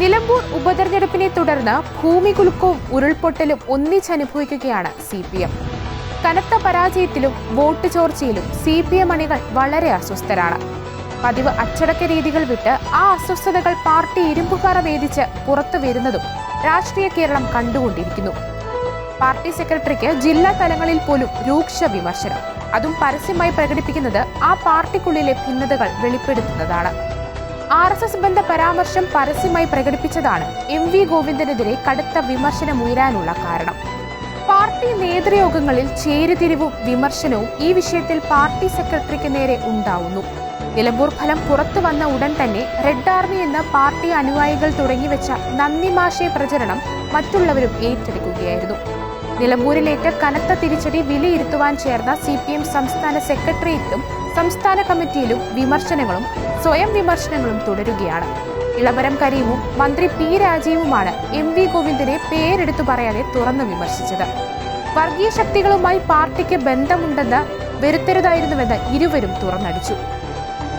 നിലമ്പൂർ ഉപതെരഞ്ഞെടുപ്പിനെ തുടർന്ന് ഭൂമി കുലുക്കവും ഉരുൾപൊട്ടലും ഒന്നിച്ചനുഭവിക്കുകയാണ് സി പി എം. കനത്ത പരാജയത്തിലും വോട്ട് ചോർച്ചയിലും സി പി എം അണികൾ വളരെ അസ്വസ്ഥരാണ്. പതിവ് അച്ചടക്ക രീതികൾ വിട്ട് ആ അസ്വസ്ഥതകൾ പാർട്ടി ഇരുമ്പുപാറ വേദിച്ച് പുറത്തു വരുന്നതും രാഷ്ട്രീയ കേരളം കണ്ടുകൊണ്ടിരിക്കുന്നു. പാർട്ടി സെക്രട്ടറിക്ക് ജില്ലാ തലങ്ങളിൽ പോലും രൂക്ഷ വിമർശനം. അതും പരസ്യമായി പ്രകടിപ്പിക്കുന്നത് ആ പാർട്ടിക്കുള്ളിലെ ഭിന്നതകൾ വെളിപ്പെടുത്തുന്നതാണ്. ആർ എസ് എസ് ബന്ധ പരാമർശം പരസ്യമായി പ്രകടിപ്പിച്ചതാണ് എം വി ഗോവിന്ദനെതിരെ കടുത്ത വിമർശനം ഉയരാനുള്ള കാരണം. പാർട്ടി നേതൃയോഗങ്ങളിൽ ചേരുതിരിവും വിമർശനവും ഈ വിഷയത്തിൽ പാർട്ടി സെക്രട്ടറിക്ക് നേരെ ഉണ്ടാവുന്നു. നിലമ്പൂർ ഫലം പുറത്തു വന്ന ഉടൻ തന്നെ റെഡ് ആർമി എന്ന പാർട്ടി അനുയായികൾ തുടങ്ങിവെച്ച നന്ദിമാശയ പ്രചരണം മറ്റുള്ളവരും ഏറ്റെടുക്കുകയായിരുന്നു. നിലമ്പൂരിലേറ്റ കനത്ത തിരിച്ചടി വിലയിരുത്തുവാൻ ചേർന്ന സി പി എം സംസ്ഥാന സെക്രട്ടേറിയറ്റിലും സംസ്ഥാന കമ്മിറ്റിയിലും വിമർശനങ്ങളും സ്വയം വിമർശനങ്ങളും തുടരുകയാണ്. ഇളവരം കരീമും മന്ത്രി പി രാജീവുമാണ് എം വി ഗോവിന്ദനെ പേരെടുത്തു പറയാതെ തുറന്നു വിമർശിച്ചത്. വർഗീയ ശക്തികളുമായി പാർട്ടിക്ക് ബന്ധമുണ്ടെന്ന് വരുത്തരുതായിരുന്നുവെന്ന് ഇരുവരും തുറന്നടിച്ചു.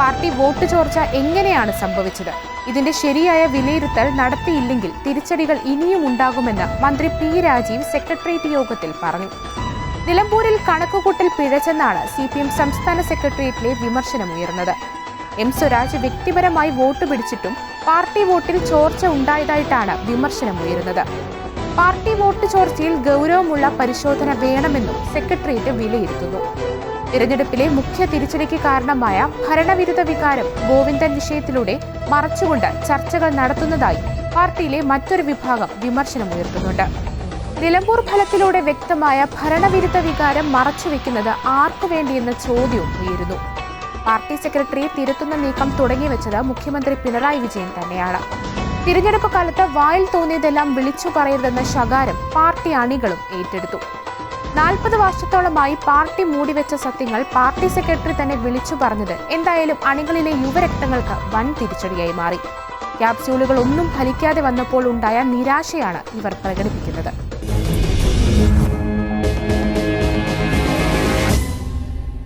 പാർട്ടി വോട്ട് ചോർച്ച എങ്ങനെയാണ് സംഭവിച്ചത്? ഇതിന്റെ ശരിയായ വിലയിരുത്തൽ നടത്തിയില്ലെങ്കിൽ തിരിച്ചടികൾ ഇനിയും ഉണ്ടാകുമെന്ന് മന്ത്രി പി രാജീവ് സെക്രട്ടേറിയറ്റ് യോഗത്തിൽ പറഞ്ഞു. നിലമ്പൂരിൽ കണക്കുകൂട്ടൽ പിഴച്ചെന്നാണ് സി പി എം സംസ്ഥാന സെക്രട്ടേറിയറ്റിലെ വിമർശനമുയർന്നത് എം സ്വരാജ് വ്യക്തിപരമായി വോട്ട് പിടിച്ചിട്ടും പാർട്ടി വോട്ടിൽ ചോർച്ച ഉണ്ടായതായിട്ടാണ് വിമർശനമുയരുന്നത് പാർട്ടി വോട്ട് ചോർച്ചയിൽ ഗൗരവമുള്ള പരിശോധന വേണമെന്നും സെക്രട്ടേറിയറ്റ് വിലയിരുത്തുന്നു. തിരഞ്ഞെടുപ്പിലെ മുഖ്യ തിരിച്ചടിക്ക് കാരണമായ ഭരണവിരുദ്ധ വികാരം ഗോവിന്ദൻ വിഷയത്തിലൂടെ മറച്ചുകൊണ്ട് ചർച്ചകൾ നടത്തുന്നതായി പാർട്ടിയിലെ മറ്റൊരു വിഭാഗം വിമർശനമുയർത്തുന്നുണ്ട്. നിലമ്പൂർ ഫലത്തിലൂടെ വ്യക്തമായ ഭരണവിരുദ്ധ വികാരം മറച്ചുവെക്കുന്നത് ആർക്കു വേണ്ടിയെന്ന ചോദ്യവും ഉയരുന്നു. പാർട്ടി സെക്രട്ടറിയെ തിരുത്തുന്ന നീക്കം തുടങ്ങിവെച്ചത് മുഖ്യമന്ത്രി പിണറായി വിജയൻ തന്നെയാണ്. തിരഞ്ഞെടുപ്പ് കാലത്ത് വായിൽ തോന്നിയതെല്ലാം വിളിച്ചു പറയരുതെന്ന ശകാരം പാർട്ടി അണികളും ഏറ്റെടുത്തു. നാൽപ്പത് വർഷത്തോളമായി പാർട്ടി മൂടിവെച്ച സത്യങ്ങൾ പാർട്ടി സെക്രട്ടറി തന്നെ വിളിച്ചു പറഞ്ഞത് എന്തായാലും അണികളിലെ യുവരക്തങ്ങൾക്ക് വൻ തിരിച്ചടിയായി മാറി. ക്യാപ്സ്യൂളുകൾ ഒന്നും ഫലിക്കാതെ വന്നപ്പോൾ ഉണ്ടായ നിരാശയാണ് ഇവർ പ്രകടിപ്പിക്കുന്നത്.